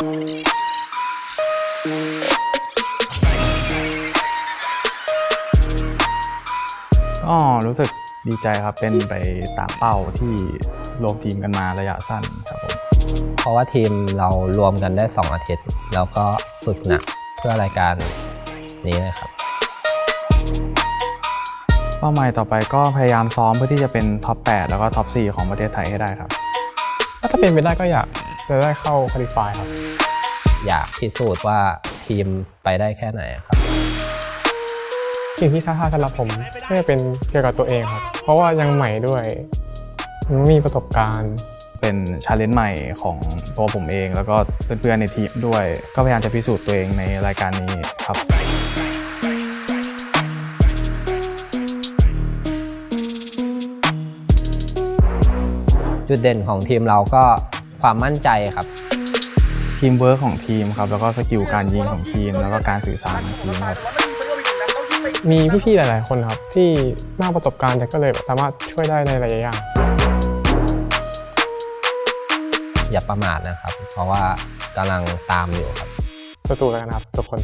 ก็รู้สึกดีใจครับเป็นไปตามเป้าที่รวมทีมกันมาระยะสั้นครับผมเพราะว่าทีมเรารวมกันได้ 2 อาทิตย์ แล้วก็ฝึกหนักเพื่อรายการนี้เลยครับ เป้าหมายต่อไปก็พยายามซ้อมเพื่อที่จะเป็นท็อป 8 แล้วก็ท็อป 4 ของประเทศไทยให้ได้ครับ ถ้าเป็นไปได้ก็อยากจะได้เข้าค u a l i f y ครับ อยากพิสูจน์ว่าทีมไปได้แค่ไหนครับสิ่งที่ท้าทายสำหรับผมก็จะเป็นเกี่ยวกับตัวเองครับ เพราะว่ายังใหม่ด้วยยังไม่มีประสบการณ์เป็นชาเลนจ์ใหม่ของตัวผมเอง แล้วก็เพื่อนๆในทีมด้วย ก็พยายามจะพิสูจน์ตัวเองในรายการนี้ครับ จุดเด่นของทีมเราก็ความมั่นใจครับ ทีมเวิร์คของทีมครับแล้วก็สกิลการยิงของทีม แล้วก็การสื่อสารของทีมครับมีพี่ๆหลายๆ คนครับ ที่มากประสบการณ์แต่ก็เลยสามารถช่วยได้ในหลายๆอย่างอย่าประมาทนะครับ เพราะว่ากำลังตามอยู่ครับสู้ๆแล้วกันครับทุกคน